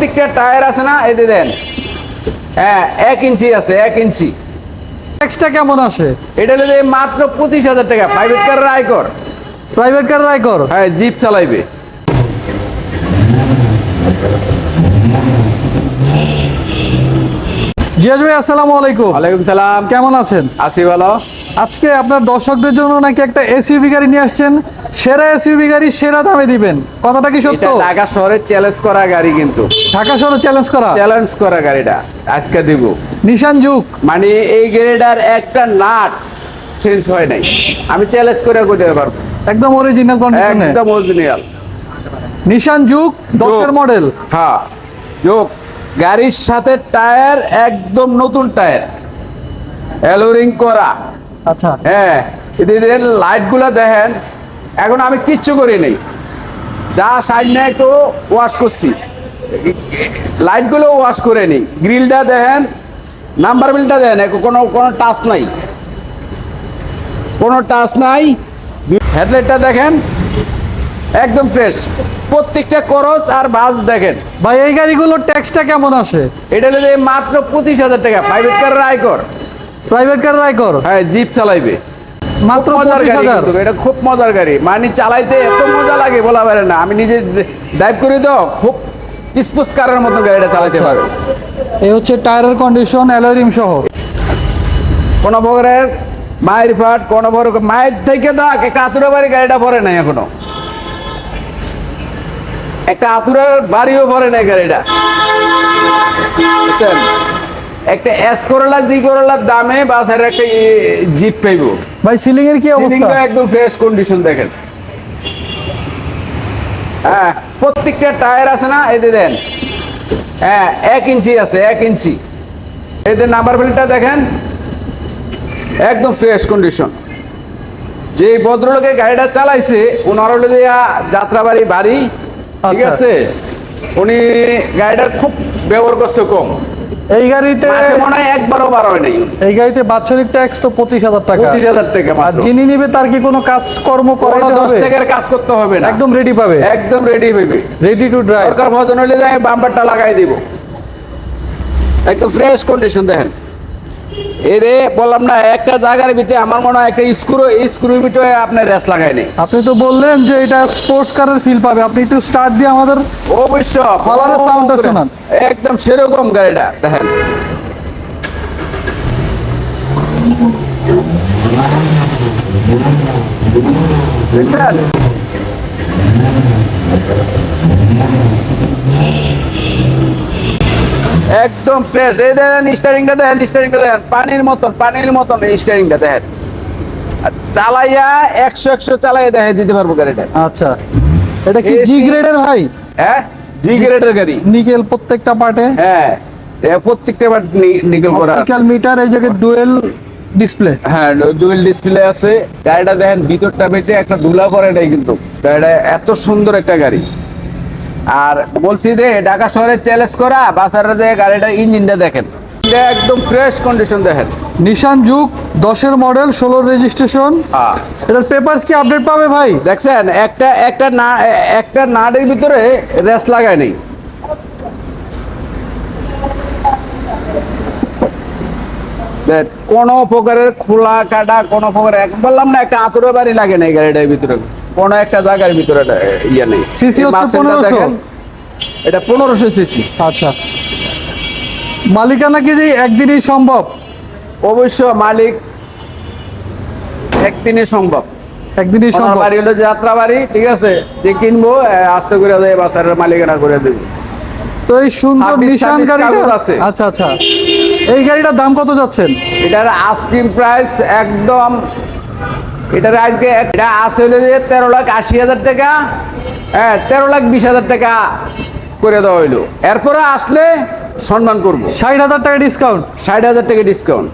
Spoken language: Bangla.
প্রত্যেকটা টায়ার আছে না? এই দেন। হ্যাঁ এক ইঞ্চি আছে এক ইঞ্চি। ট্যাক্সটা কেমন আসে? এটা হলো মাত্র পঁচিশ হাজার টাকা। Private car. আয়কর প্রাইভেট কার। রাইকর হ্যাঁ জিপ চালাইবে। জিয়াজ ভাই আসসালামু আলাইকুম। ওয়ালাইকুম সালাম। কেমন আছেন? ভালো। আজকে আপনার দর্শকদের জন্য নাকি একটা এসইউভি গাড়ি নিয়ে আসছেন। সেরা এসইউভি গাড়ি সেরা দামে দিবেন। কথাটা কি সত্য? ঢাকা শহরে চ্যালেঞ্জ করা গাড়ি কিন্তু। ঢাকা শহরে চ্যালেঞ্জ করা? চ্যালেঞ্জ করা গাড়িটা। আজকে দিব। নিশান যুগ। মানে এই গাড়িটার একটা নাট চেঞ্জ হয় নাই। আমি চ্যালেঞ্জ করে করতে পারব। একদম অরিজিনাল কন্ডিশনে একদম অরিজিনাল নিশান যুগ দশের মডেল হ্যাঁ যোগ। গাড়ির সাথে টায়ার একদম নতুন টায়ার। অ্যালোরিং করা। আচ্ছা। হ্যাঁ এদের লাইটগুলো দেখেন এখন আমি কিচ্ছু করি নেই। যা সাইড না একটু ওয়াশ করছি। লাইটগুলো ওয়াশ করে নিই। গ্রিলটা দেখেন নাম্বার বিলটা দেখেন কোনো কোনো টাচ নাই। কোনো টাচ নাই। হেডলাইটটা দেখেন একদম ফ্রেশ প্রত্যেকটা করস আর বাস দেখেন। ভাই এই গাড়িগুলোর ট্যাক্সটা কেমন আসে? এটা হলো মাত্র পঁচিশ হাজার টাকা প্রাইভেট কার আয়কর। প্রাইভেট কার রাইকর হ্যাঁ জিপ চালাইবে। মাত্র মজার গাড়ি কিন্তু, এটা খুব মজার গাড়ি। মানে চালাইতে এত মজা লাগে বলা পারে না। আমি নিজে ড্রাইভ করি তো খুব স্পোর্টস কারের মতো গাড়িটা চালাইতে আচ্ছা। পারে। এই হচ্ছে টায়ারের কন্ডিশন অ্যালোরিম সহ। কোন প্রকারের মায়ের ফাট কোন প্রকার মায়ের থেকে দেখ একটা আতুরা বাড়ি গাড়িটা পরে নাই এখনও। একটা আতুরার বাড়িও পরে নাই গাড়িটা। বুঝছেন? একটা এস করলা জি করলার দামে বাসের একটা জিপ পাইবো। ভাই সিলিং এর কি অবস্থা? একদম ফ্রেশ কন্ডিশন দেখেন। হ্যাঁ প্রত্যেকটা টায়ার আছে না? এই যে দেন। হ্যাঁ এক ইঞ্চি আছে এক ইঞ্চি। এদের নাম্বার প্লেটটা দেখেন একদম ফ্রেশ কন্ডিশন যে ভদ্রলোকে গাড়িটা চালাইছে ওনার হলো যাত্রাবাড়ি বাড়ি ঠিক আচ্ছা। আছে? উনি গাড়িটার খুব ব্যবহার করছে কম। এই গাড়িতে মনে হয় একবারও বার হয় নাই। এই গাড়িতে বাৎসরিক ট্যাক্স তো পঁচিশ হাজার টাকা। পঁচিশ হাজার টাকা আর যিনি নিবে তার কি কোনো কাজকর্ম কোনো করাইতে দশ হবে? টাকার কাজ করতে হবে না। একদম রেডি পাবে। একদম রেডি হইবে রেডি টু ড্রাইভ দরকার ভজন হলে যায় বাম্পারটা লাগাই দিব। একদম ফ্রেশ কন্ডিশন দেখেন। এই রে বললাম না একটা জায়গার ভিতরে আমার মনে হয় একটা স্ক্রু স্ক্রুর ভিতরে আপনার রেস লাগাই নেই আপনি তো বললেন যে এটা স্পোর্টস কারের ফিল পাবে। আপনি একটু স্টার্ট দিয়ে আমাদের অবশ্য হলারের soundটা শোনান। একদম সেরকম গাড়িটা দেখেন। দেখছেন? একদম ফ্রেশ এই দেখেন স্টারিংটা দেখেন স্টারিংটা দেখেন। পানির মতন পানির মতন স্টারিংটা দেখেন। চালাইয়া একশো একশো চালাইয়া দেখে দিতে পারব গাড়িটা। আচ্ছা। এটা কি জি গ্রেডের ভাই? হ্যাঁ জি গ্রেডের গাড়ি। নিকেল প্রত্যেকটা পার্টে? হ্যাঁ প্রত্যেকটা বার নিকেল করা আছে। মিটার এই জায়গায় ডুয়েল ডিসপ্লে? হ্যাঁ ডুয়েল ডিসপ্লে আছে। গাড়িটা দেখেন ভিতরটা বেটে একটা ধুলা পরে নাই কিন্তু। গাড়িটা এত সুন্দর একটা গাড়ি। আর বলছি যে ঢাকা শহরে চ্যালেঞ্জ করা বাসারে যে গাড়িটার ইঞ্জিনটা দেখেন। একদম ফ্রেশ কন্ডিশন দেখেন। নিশান যুগ দশের মডেল ষোলো রেজিস্ট্রেশন হ্যাঁ। এটার পেপারস কি আপডেট পাবে ভাই? দেখছেন একটা একটা না একটা নাটের ভিতরে রেস লাগায় নেই। কোনো প্রকারের খোলা কাটা কোনো প্রকারের এক- বললাম না একটা আতুরে বাড়ি লাগে না এই গাড়িটার ভিতরে। কোনো একটা জায়গার ভিতরে ইয়ে নেই। এই হচ্ছে 1500 এটা পনেরোশো সিসি। আচ্ছা। মালিকানা কি যে একদিনই সম্ভব? অবশ্য মালিক একদিনে সম্ভব। একদিনই সম্ভব। বাড়ি হলো যাত্রা বাড়ি ঠিক আছে? যে কিনবো আস্তে করে দেয় বাসারের মালিকানা করে দেবে। তো এই সুন্দর 26 নিশান 26 গাড়িটা আছে। আচ্ছা আচ্ছা। এই গাড়িটার দাম কত যাচ্ছেন? এটার আইসক্রিম প্রাইস একদম এটার আজকে এটা আছে হলো যে তেরো লাখ আশি হাজার টাকা হ্যাঁ তেরো লাখ বিশ হাজার টাকা করে দেওয়া হইল। এরপরে আসলে সম্মান করব। ষাট হাজার টাকা ডিসকাউন্ট ষাট হাজার টাকা ডিসকাউন্ট